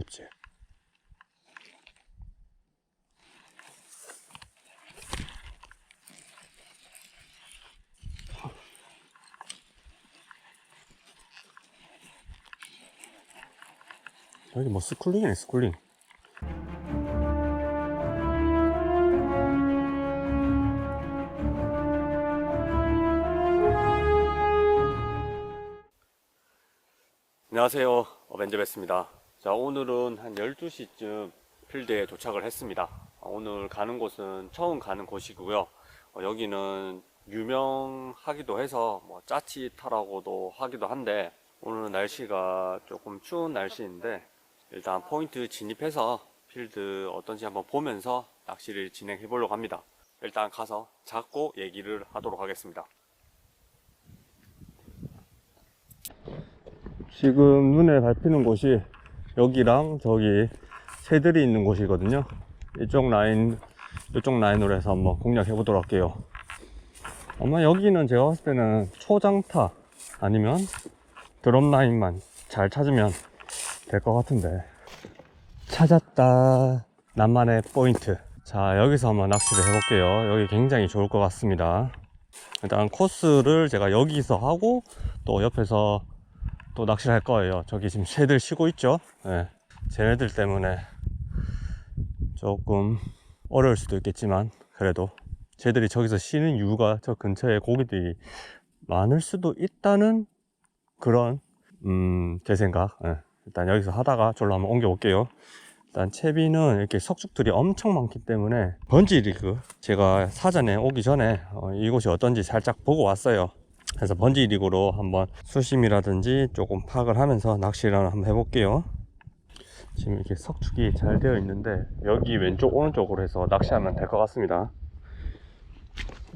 입질. 여기 뭐 스쿨링이네 스쿨링. 안녕하세요. 어벤져베스입니다. 자, 오늘은 한 12시쯤 필드에 도착을 했습니다. 어, 오늘 가는 곳은 처음 가는 곳이고요. 어, 여기는 유명하기도 해서 뭐 짜릿하라고도 하기도 한데 오늘은 날씨가 조금 추운 날씨인데 일단 포인트 진입해서 필드 어떤지 한번 보면서 낚시를 진행해 보려고 합니다. 일단 가서 잡고 얘기를 하도록 하겠습니다. 지금 눈에 밟히는 곳이 여기랑 저기 새들이 있는 곳이거든요. 이쪽 라인, 이쪽 라인으로 해서 한번 공략해 보도록 할게요. 아마 여기는 제가 봤을 때는 초장타 아니면 드럼 라인만 잘 찾으면 될 것 같은데. 찾았다. 나만의 포인트. 자, 여기서 한번 낚시를 해볼게요. 여기 굉장히 좋을 것 같습니다. 일단 코스를 제가 여기서 하고 또 옆에서 또 낚시를 할 거예요. 저기 지금 새들 쉬고 있죠? 예. 쟤네들 때문에 조금 어려울 수도 있겠지만 그래도 쟤들이 저기서 쉬는 이유가 저 근처에 고기들이 많을 수도 있다는 그런 음, 제 생각. 예. 일단 여기서 하다가 절로 한번 옮겨 볼게요. 일단 채비는 이렇게 석축들이 엄청 많기 때문에 번지 리그 제가 사전에 오기 전에 어, 이곳이 어떤지 살짝 보고 왔어요. 그래서 번지 리그로 한번 수심이라든지 조금 파악을 하면서 낚시를 한번 해볼게요. 지금 이렇게 석축이 잘 되어 있는데 여기 왼쪽 오른쪽으로 해서 낚시하면 될 것 같습니다.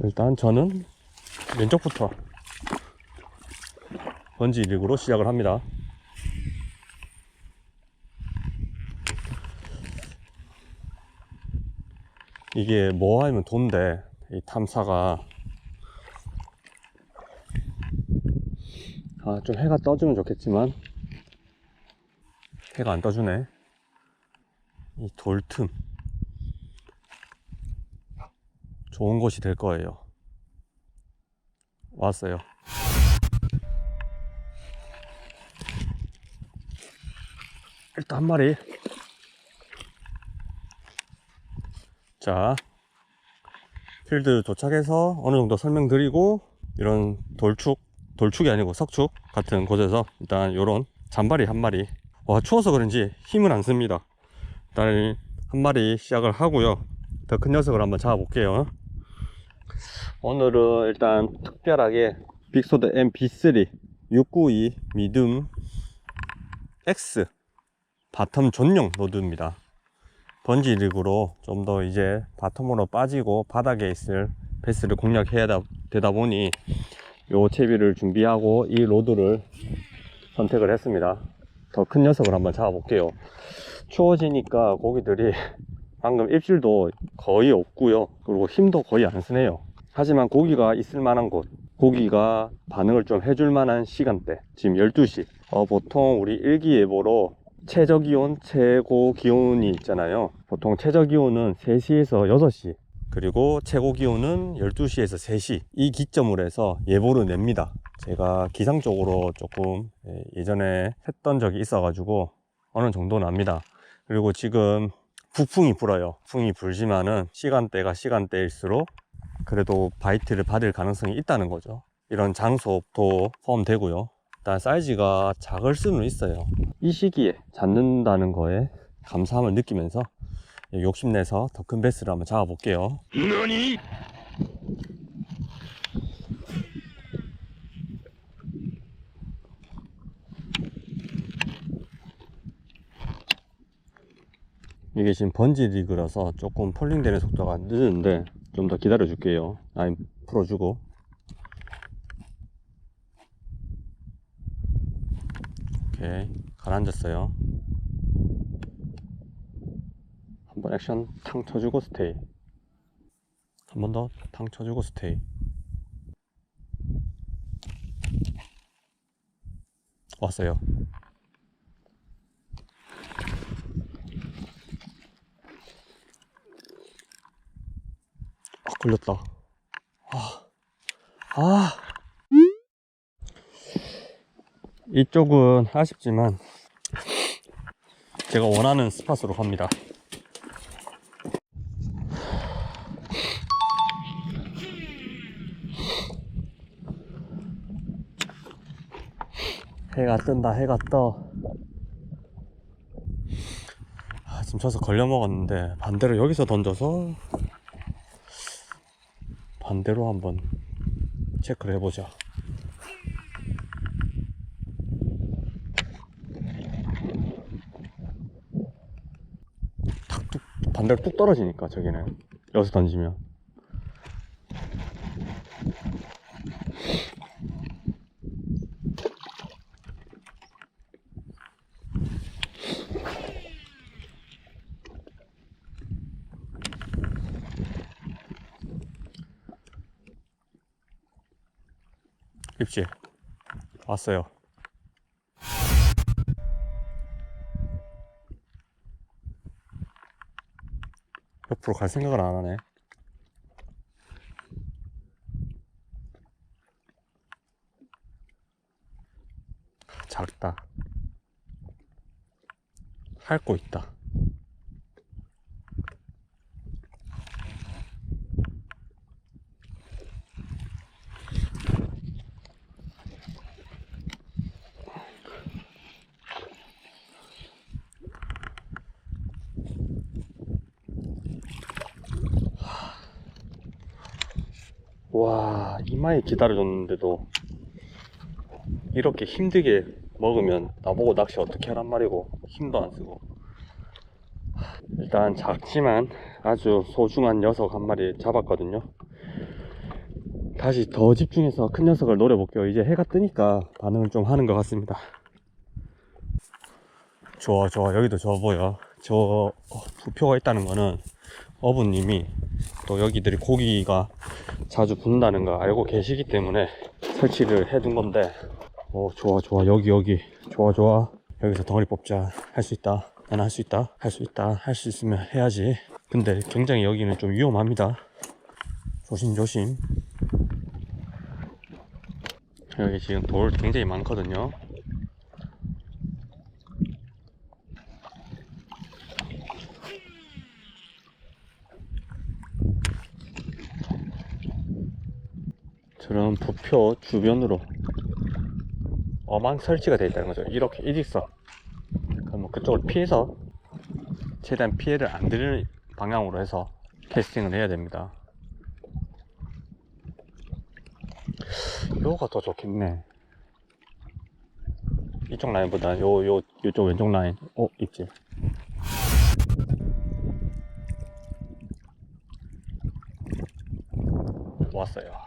일단 저는 왼쪽부터 번지 리그로 시작을 합니다. 이게 뭐 하면 돈데 이 탐사가 아 좀 해가 떠주면 좋겠지만. 해가 안 떠주네. 이 돌틈. 좋은 곳이 될 거예요. 왔어요. 일단 한 마리. 자 필드 도착해서 어느 정도 설명드리고 이런 돌축 돌축이 아니고 석축 같은 곳에서 일단 요런 잔바리 한 마리. 와 추워서 그런지 힘을 안 씁니다. 일단 한 마리 시작을 하고요. 더 큰 녀석을 한번 잡아 볼게요. 오늘은 일단 특별하게 빅소드 MB3 692 미듬 X 바텀 전용 노드입니다. 번지 리그로 좀 더 이제 바텀으로 빠지고 바닥에 있을 베스를 공략해야 다- 되다 보니 요 채비를 준비하고 이 로드를 선택을 했습니다. 더 큰 녀석을 한번 잡아 볼게요. 추워지니까 고기들이 방금 입질도 거의 없고요. 그리고 힘도 거의 안 쓰네요. 하지만 고기가 있을 만한 곳, 고기가 반응을 좀 해줄 만한 시간대, 지금 12시. 어, 보통 우리 일기예보로 최저 기온, 최고 기온이 있잖아요. 보통 최저 기온은 3시에서 6시, 그리고 최고 기온은 12시에서 3시. 이 기점으로 해서 예보를 냅니다. 제가 기상 쪽으로 조금 예, 예전에 했던 적이 있어 가지고 어느 정도 납니다. 그리고 지금 북풍이 불어요. 풍이 불지만은 시간대가 시간대일수록 그래도 바이트를 받을 가능성이 있다는 거죠. 이런 장소도 포함되고요. 일단 사이즈가 작을 수는 있어요. 이 시기에 잡는다는 거에 감사함을 느끼면서 욕심내서 더 큰 베스를 한번 잡아볼게요. 이게 지금 번지 리그라서 조금 폴링되는 속도가 늦은데 좀 더 기다려 줄게요. 라인 풀어주고. 오케이. 가라앉았어요. 액션 탕 쳐주고 스테이. 한 번 더 탕 쳐주고 스테이. 왔어요. 아 걸렸다. 아, 아. 이쪽은 아쉽지만 제가 원하는 스팟으로 갑니다. 해가 뜬다, 해가 떠. 아, 지금 저서 걸려 먹었는데 반대로 여기서 던져서 반대로 한번 체크를 해보자. 탁, 뚝, 반대로 뚝 떨어지니까 저기는 여기서 던지면 입지 왔어요. 옆으로 갈 생각을 안 하네. 작다. 핥고 있다. 와, 이마에 기다려줬는데도 이렇게 힘들게 먹으면 나보고 낚시 어떻게 하란 말이고 힘도 안 쓰고. 일단 작지만 아주 소중한 녀석 한 마리 잡았거든요. 다시 더 집중해서 큰 녀석을 노려볼게요. 이제 해가 뜨니까 반응을 좀 하는 것 같습니다. 좋아 좋아. 여기도 좋아 보여. 저 어, 부표가 있다는 거는 어부님이 또 여기들이 고기가 자주 붙는다는 거 알고 계시기 때문에 설치를 해둔 건데. 오 좋아 좋아. 여기 여기. 좋아 좋아. 여기서 덩어리 뽑자. 할 수 있다. 나는 할 수 있다. 할 수 있다. 할 수 있으면 해야지. 근데 굉장히 여기는 좀 위험합니다. 조심조심. 여기 지금 돌 굉장히 많거든요 저런 부표 주변으로 어망 설치가 되어 있다는 거죠. 이렇게 일직선. 그럼 뭐 그쪽을 피해서 최대한 피해를 안 드리는 방향으로 해서 캐스팅을 해야 됩니다. 요가 더 좋겠네. 이쪽 라인보다 요, 요, 요쪽 왼쪽 라인. 어, 있지. 왔어요.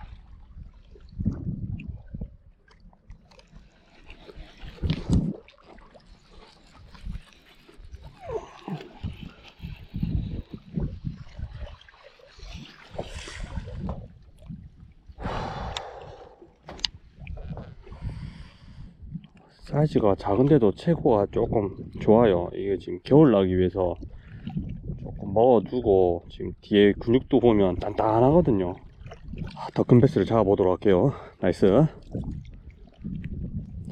사이즈가 작은데도 체고가 조금 좋아요. 이게 지금 겨울 나기 위해서 조금 먹어두고 지금 뒤에 근육도 보면 단단하거든요. 아, 더큰 배스를 잡아보도록 할게요. 나이스.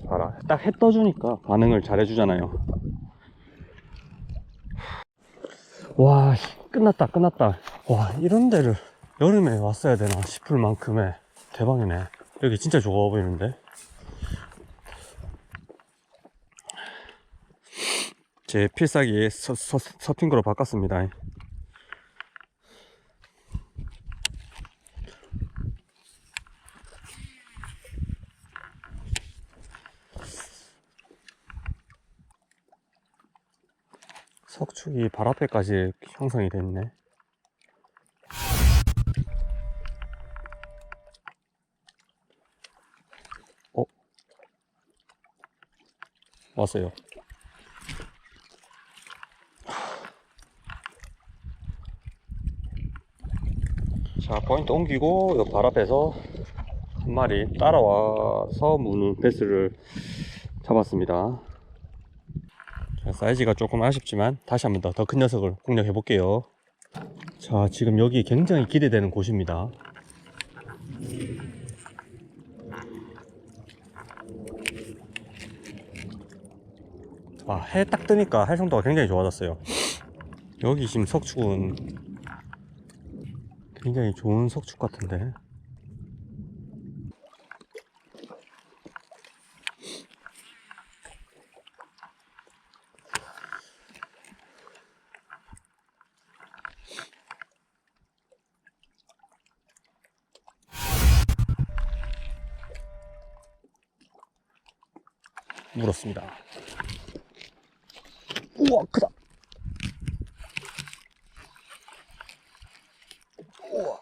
봐라. 딱 해 떠주니까 반응을 잘 해주잖아요. 와, 씨, 끝났다, 끝났다. 와, 이런 데를 여름에 왔어야 되나 싶을 만큼의 대박이네. 여기 진짜 좋아 보이는데? 제 필살기 서, 서, 서핑거로 바꿨습니다. 석축이 발 앞에까지 형성이 됐네. 어? 왔어요. 자, 포인트 옮기고, 요 발 앞에서 한 마리 따라와서 무는 베스를 잡았습니다. 자, 사이즈가 조금 아쉽지만 다시 한번더더큰 녀석을 공략해 볼게요. 자, 지금 여기 굉장히 기대되는 곳입니다. 아, 해 딱 뜨니까 활성도가 굉장히 좋아졌어요. 여기 지금 석축은 굉장히 좋은 석축 같은데. 물었습니다. 우와 크다. 우와.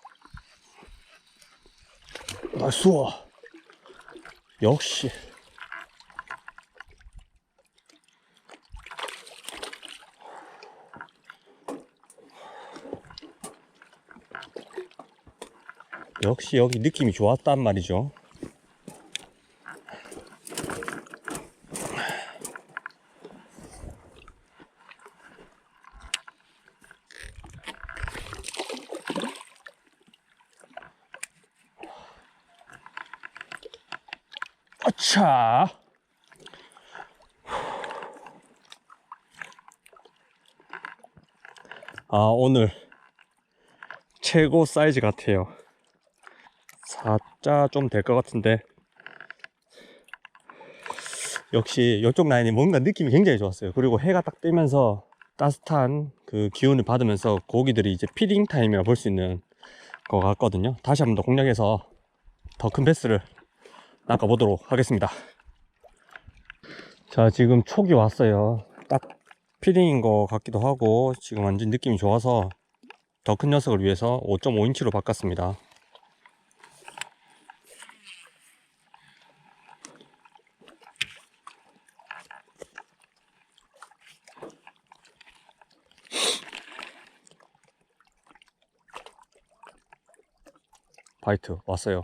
나이스. 역시. 역시 여기 느낌이 좋았단 말이죠. 아차. 아, 오늘 최고 사이즈 같아요. 4자 좀 될 것 같은데. 역시 이쪽 라인이 뭔가 느낌이 굉장히 좋았어요. 그리고 해가 딱 뜨면서 따뜻한 그 기운을 받으면서 고기들이 이제 피딩 타임이라 볼 수 있는 것 같거든요. 다시 한번 더 공략해서 더큰 베스를 낚아보도록 하겠습니다. 자, 지금 촉이 왔어요. 딱 피딩인 것 같기도 하고, 지금 완전 느낌이 좋아서 더 큰 녀석을 위해서 5.5인치로 바꿨습니다. 바이트 왔어요.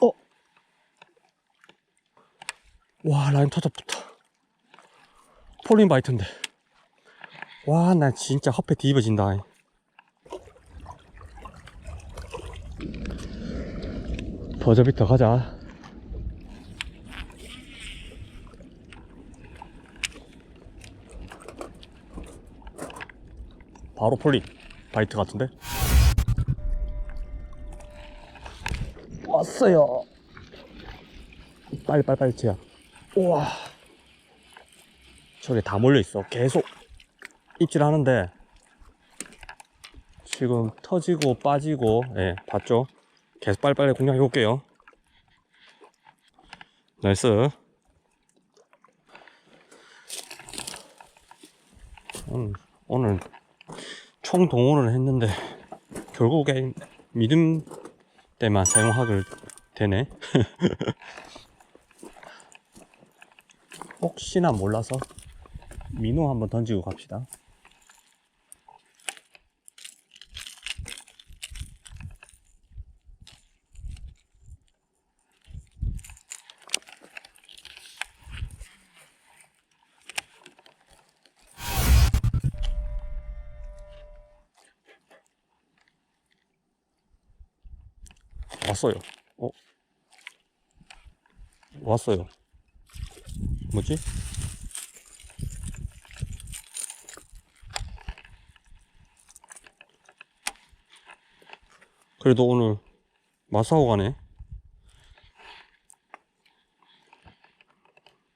어? 와, 라인 터졌부터. 폴린 바이트인데. 와, 나 진짜 허페 뒤집어진다. 버저비터 가자. 바로 폴린 바이트 같은데? 왔어요. 빨리 빨리 빨리 치야. 우와. 저게 다 몰려 있어. 계속 입질하는데 지금 터지고 빠지고 예 봤죠? 계속 빨리빨리 공략해 볼게요. 나이스. 음, 오늘 총 동원을 했는데 결국에 믿음 때만 사용하게 되네. 혹시나 몰라서 민호 한번 던지고 갑시다. 왔어요. 어? 왔어요. 뭐지? 그래도 오늘 마사오 가네.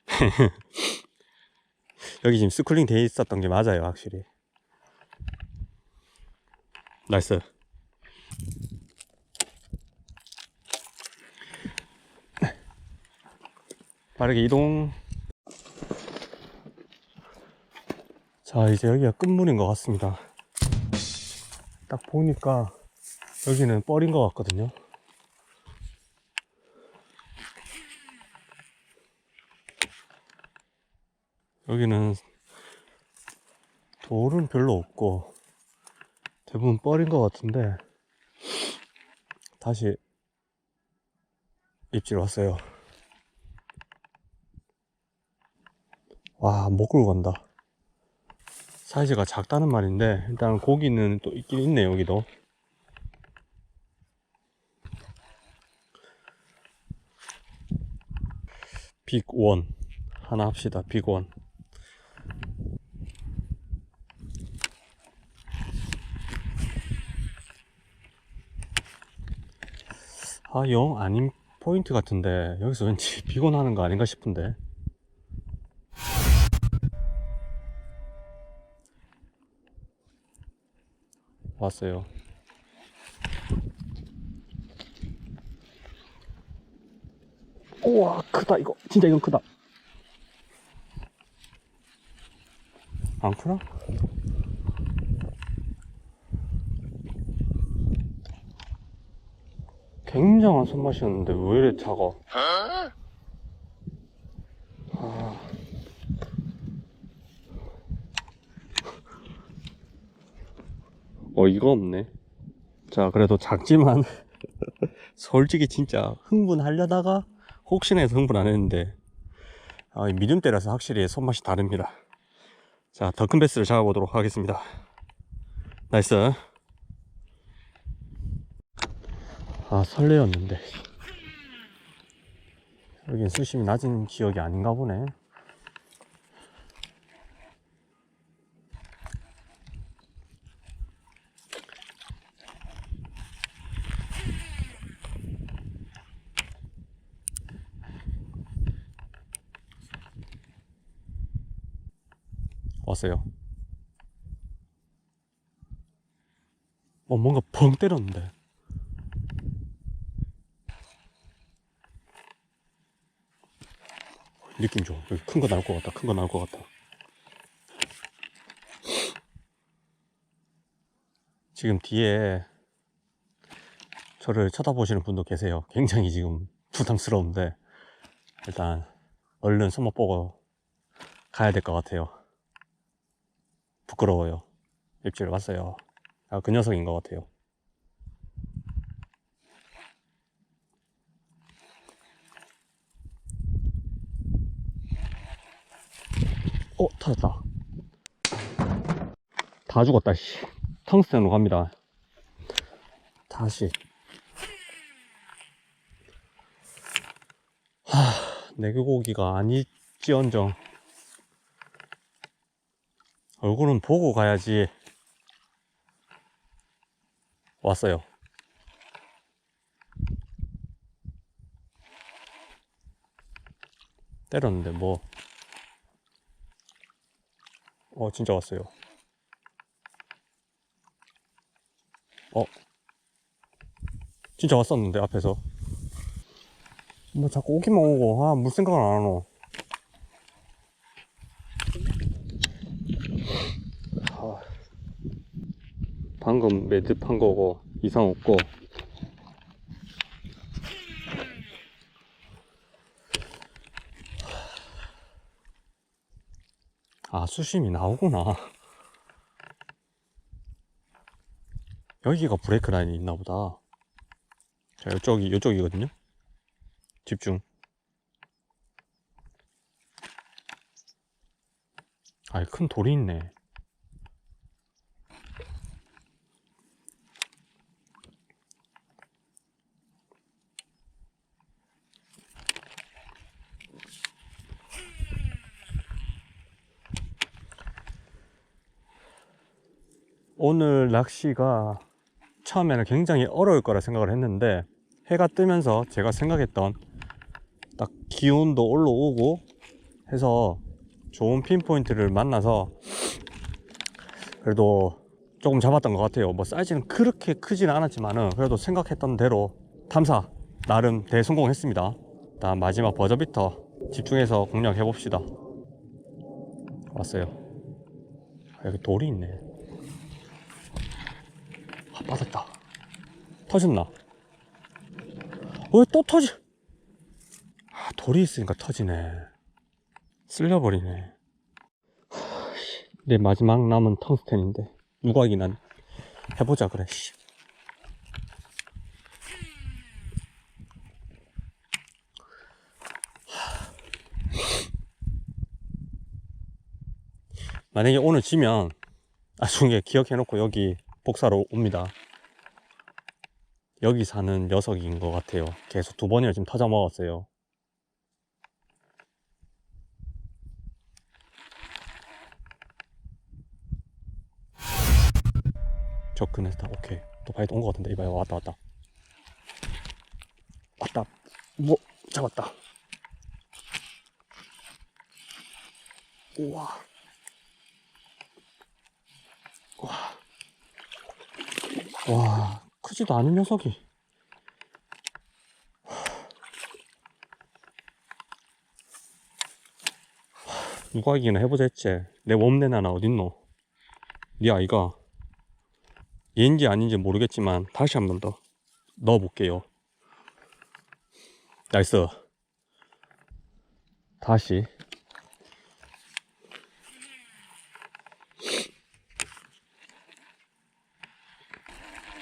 여기 지금 스쿨링 돼 있었던 게 맞아요, 확실히. 나이스. 빠르게 이동. 자, 이제 여기가 끝물인 것 같습니다. 딱 보니까 여기는 뻘인 것 같거든요. 여기는 돌은 별로 없고 대부분 뻘인 것 같은데 다시 입질 왔어요. 와, 못 끌고 간다. 사이즈가 작다는 말인데 일단 고기는 또 있긴 있네 여기도 빅원. 하나 합시다 빅원. 아 영 아닌 포인트 같은데 여기서 왠지 빅원 하는 거 아닌가 싶은데. 왔어요 우와 크다 이거 진짜 이건 크다 안 크나? 굉장한 손맛이었는데 왜 이래 작아 아. 어이가 없네 자 그래도 작지만 솔직히 진짜 흥분하려다가 혹시나 해서 흥분 안 했는데 아, 이 미디움 때라서 확실히 손맛이 다릅니다. 자 더 큰 베스를 잡아보도록 하겠습니다. 나이스. 아 설레였는데. 여긴 수심이 낮은 지역이 아닌가 보네 왔어요 어 뭔가 펑 때렸는데 느낌 좋아. 큰거 나올 것 같다. 큰 거 나올 것 같다. 지금 뒤에 저를 쳐다보시는 분도 계세요. 굉장히 지금 부담스러운데 일단 얼른 손맛 보고 가야 될 것 같아요. 부끄러워요. 입질 왔어요. 아, 그 녀석인 것 같아요. 어, 터졌다. 다 죽었다, 씨. 텅스텐으로 갑니다. 다시. 하, 내교고기가 아니지언정. 얼굴은 보고 가야지. 왔어요. 때렸는데, 뭐. 어, 진짜 왔어요. 어. 진짜 왔었는데, 앞에서. 뭐 자꾸 오기만 오고, 아, 물 생각을 안 하노. 방금 매듭한 거고, 이상 없고. 아, 수심이 나오구나. 여기가 브레이크 라인이 있나 보다. 자, 이쪽이, 이쪽이거든요. 집중. 아, 큰 돌이 있네. 오늘 낚시가 처음에는 굉장히 어려울 거라 생각을 했는데 해가 뜨면서 제가 생각했던 딱 기온도 올라오고 해서 좋은 핀포인트를 만나서 그래도 조금 잡았던 것 같아요. 뭐 사이즈는 그렇게 크진 않았지만은 그래도 생각했던 대로 탐사 나름 대성공했습니다. 다음 마지막 버저비터 집중해서 공략해 봅시다. 왔어요. 아, 여기 돌이 있네. 아, 빠졌다. 터졌나? 왜 또 터지? 아, 돌이 있으니까 터지네. 쓸려버리네. 내 마지막 남은 텅스텐인데. 누각이 난. 해보자, 그래, 씨. 만약에 오늘 지면 나중에 기억해놓고 여기 복사로 옵니다. 여기 사는 녀석인 것 같아요. 계속 두 번이나 지금 터져 먹었어요. 접근했다. 오케이. 또 바이트 온것 같은데. 이봐요. 왔다, 왔다. 왔다. 뭐, 잡았다. 우와. 와. 와, 크지도 않은 녀석이. 누가 이기나 해보자 했지. 내 몸내 하나 어딨노? 네 아이가. 얘인지 아닌지 모르겠지만 다시 한 번 더 넣어볼게요. 나이스. 다시.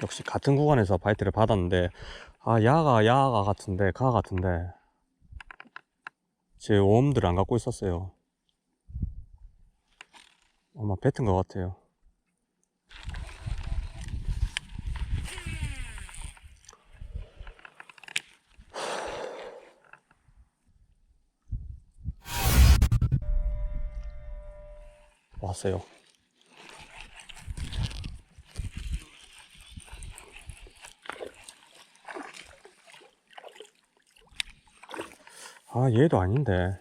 역시 같은 구간에서 바이트를 받았는데 아 야가 야가 같은데 가 같은데 제 웜들을 안 갖고 있었어요. 아마 뱉은 것 같아요. 왔어요. 아, 얘도 아닌데.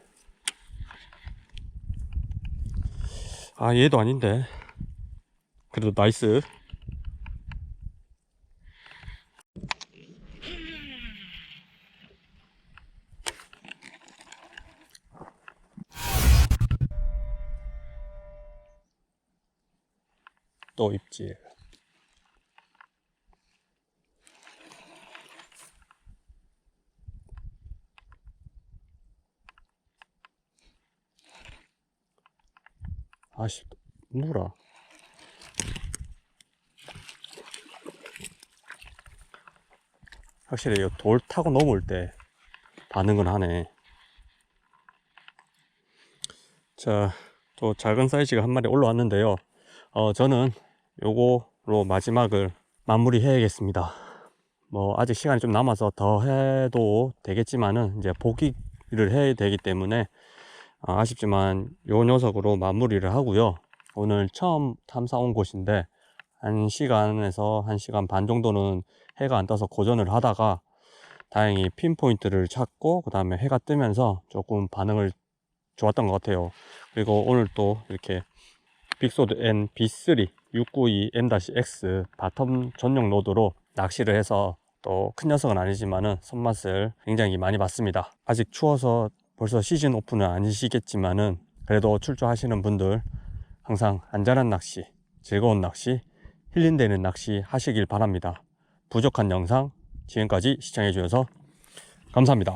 아, 얘도 아닌데. 그래도 나이스. 또 입질. 아씨, 물어. 확실히 이돌 타고 넘을 때 반응은 하네. 자, 또 작은 사이즈가 한 마리 올라왔는데요. 어, 저는 요거로 마지막을 마무리 해야겠습니다. 뭐, 아직 시간이 좀 남아서 더 해도 되겠지만은, 이제 포기를 해야 되기 때문에, 아, 아쉽지만 요 녀석으로 마무리를 하고요. 오늘 처음 탐사 온 곳인데, 한 시간에서 한 시간 반 정도는 해가 안 떠서 고전을 하다가, 다행히 핀포인트를 찾고, 그 다음에 해가 뜨면서 조금 반응을 좋았던 것 같아요. 그리고 오늘 또 이렇게 빅소드 N B3 692M-X 바텀 전용 노드로 낚시를 해서 또 큰 녀석은 아니지만은 손맛을 굉장히 많이 봤습니다. 아직 추워서 벌써 시즌 오픈은 아니시겠지만은 그래도 출조하시는 분들 항상 안전한 낚시, 즐거운 낚시, 힐링되는 낚시 하시길 바랍니다. 부족한 영상 지금까지 시청해 주셔서 감사합니다.